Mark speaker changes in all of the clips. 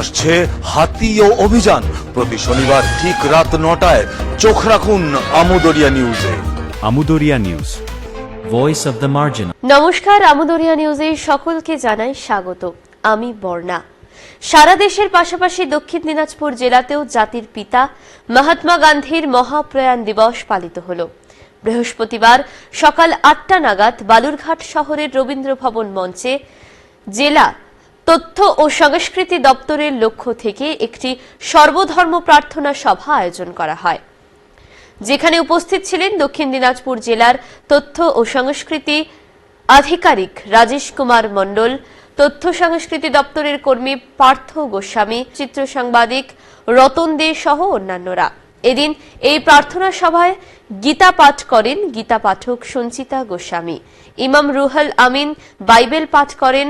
Speaker 1: আসছে হাতি ও অভিযান। প্রতি শনিবার ঠিক রাত নটায় চোখ রাখুন আমুদরিয়া নিউজে।
Speaker 2: Amudariya news voice of the margin
Speaker 3: নমস্কার আমদরিয়া নিউজে সকলকে জানাই স্বাগত। আমি বর্ণা। সারা দেশের পাশাপাশি দক্ষিণ দিনাজপুর জেলাতেও জাতির পিতা মহাত্মা গান্ধীর মহাপ্রয়াণ দিবস পালিত হল। বৃহস্পতিবার সকাল আটটা নাগাদ বালুরঘাট শহরের রবীন্দ্র ভবন মঞ্চে জেলা তথ্য ও সংস্কৃতি দপ্তরের লক্ষ্য থেকে একটি সর্বধর্ম প্রার্থনা সভা আয়োজন করা হয়। যেখানে উপস্থিত ছিলেন দক্ষিণ দিনাজপুর জেলার তথ্য ও সংস্কৃতি আধিকারিক রাজেশ কুমার মণ্ডল, তথ্য সংস্কৃতি দপ্তরের কর্মী পার্থ গোস্বামী, চিত্র সাংবাদিক রতন দে সহ অন্যান্যরা। এদিন এই প্রার্থনা সভায় গীতা পাঠ করেন গীতা পাঠক সঞ্চিতা গোস্বামী, ইমাম রুহল আমিন বাইবেল পাঠ করেন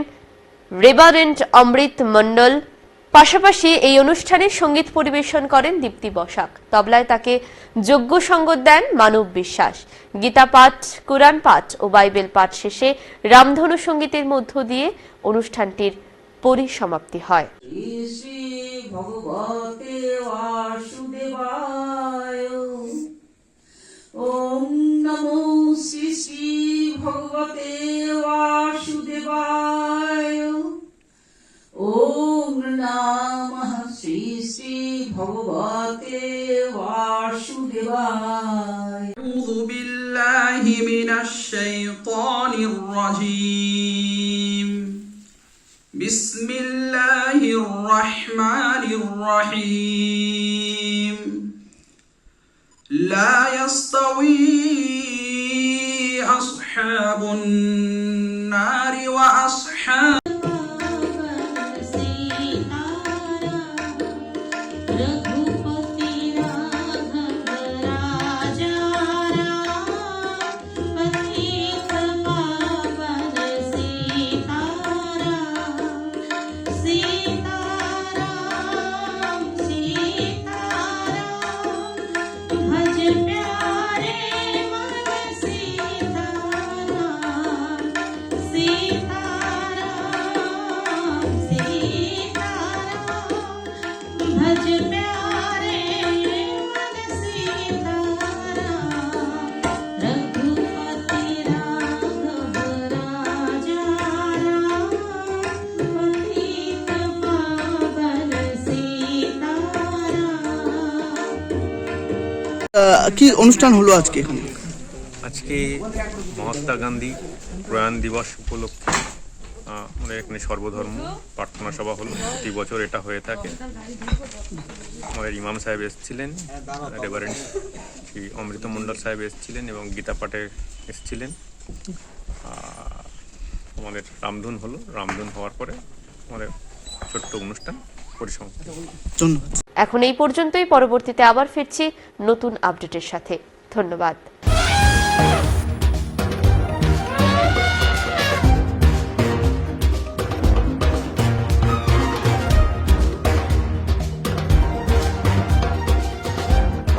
Speaker 3: রেভারেন্ট অমৃত মণ্ডল। পাশাপাশি এই অনুষ্ঠানে সংগীত পরিবেশন করেন দীপ্তি বসাক। তবলায় তাকে যোগ্য সঙ্গত দেন মানব বিশ্বাস। গীতা পাঠ, কোরআন পাঠ ও বাইবেল পাঠ শেষে রামধনু সঙ্গীতের মধ্য দিয়ে অনুষ্ঠানটির পরিসমাপ্তি হয়।
Speaker 4: ভগবতে ওম নমো শ্রী শ্রী ভগবতে ॐ नमः श्री श्री भगवते वासुदेवाय।
Speaker 5: أعوذ بالله من الشيطان الرجيم. بسم الله الرحمن الرحيم. لا يستوي أصحاب النار وأصحاب
Speaker 6: Guru কি অনুষ্ঠান হলো আজকে এখানে?
Speaker 7: আজকে মহাত্মা গান্ধী প্রয়াণ দিবস উপলক্ষে আমাদের এখানে সর্বধর্ম প্রার্থনা সভা হলো। প্রতি বছর এটা হয়ে থাকে। আমাদের ইমাম সাহেব এসেছিলেন রেভারেন্ট শ্রী অমৃত মণ্ডল সাহেব এসেছিলেন এবং গীতা পাঠে এসেছিলেন। আমাদের রামধুন হলো। রামধুন হওয়ার পরে আমাদের ছোট্ট অনুষ্ঠান পরিসমাপ্তি।
Speaker 3: এখন এই পর্যন্তই। পরবর্তীতে আবার ফিরছি নতুন আপডেটের সাথে। ধন্যবাদ।